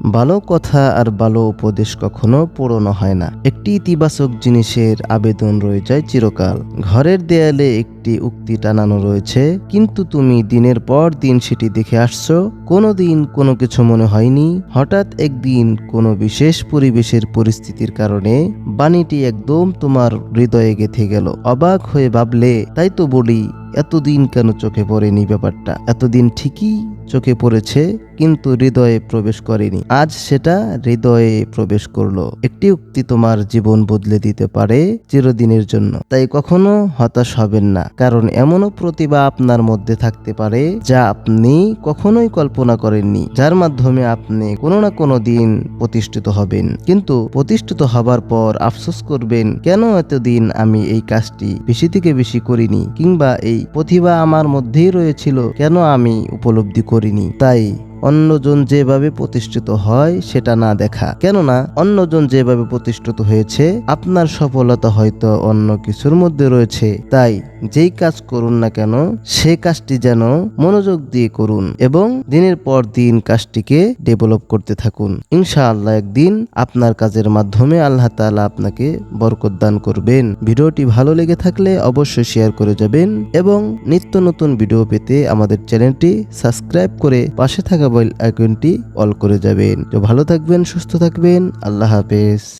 ভালো কথা আর ভালো উপদেশ কখনো পুরনো হয় না। একটি ইতিবাচক জিনিসের আবেদন রয়ে যায় চিরকাল। ঘরের দেয়ালে একটি উক্তি টানানো রয়েছে, কিন্তু তুমি দিনের পর দিন সেটি দেখে আসছো। কোনো দিন কোনো কিছু মনে হয়নি। হঠাৎ একদিন কোনো বিশেষ পরিবেশের পরিস্থিতির কারণে বাণীটি একদম তোমার হৃদয়ে গেথে গেল। অবাক হয়ে ভাবলে, তাই তো বলি, এতদিন কেন চোখে পড়েনি ব্যাপারটা? এতদিন ঠিকই চোখে পড়েছে, কিন্তু হৃদয়ে প্রবেশ করেনি। আজ সেটা হৃদয়ে প্রবেশ করল। একটি উক্তি তোমার জীবন বদলে দিতে পারে চিরদিনের জন্য। তাই কখনো হতাশ হবেন না, কারণ এমনও প্রতিভা আপনার মধ্যে থাকতে পারে যা আপনি কখনোই কল্পনা করেননি, যার মাধ্যমে আপনি কোনো না কোনো দিন প্রতিষ্ঠিত হবেন। কিন্তু প্রতিষ্ঠিত হবার পর আফসোস করবেন, কেন এতদিন আমি এই কাজটি বেশি থেকে বেশি করিনি, কিংবা এই প্রতিভা আমার মধ্যেই রয়েছিল, কেন আমি উপলব্ধি করিনি? তাই অন্যজন যেভাবে প্রতিষ্ঠিত হয়, সেটা না দেখা। কেননা, অন্যজন যেভাবে প্রতিষ্ঠিত হয়েছে, আপনার সফলতা হয়তো অন্য কিছুর মধ্যে রয়েছে। তাই, যেই কাজ করুন না কেন, সে কাজটি যেন মনোযোগ দিয়ে করুন এবং দিনের পর দিন কাজটিকে ডেভেলপ করতে থাকুন। ইনশাআল্লাহ একদিন আপনার কাজের মাধ্যমে আল্লাহ তাআলা আপনাকে বরকত দান করবেন। ভিডিওটি ভালো লেগে থাকলে অবশ্যই শেয়ার করে যাবেন এবং নিত্য নতুন ভিডিও পেতে আমাদের চ্যানেলটি সাবস্ক্রাইব করে পাশে থাকা বেল আইকনটি অল করে যাবেন। তো ভালো থাকবেন সুস্থ থাকবেন। আল্লাহ হাফেজ।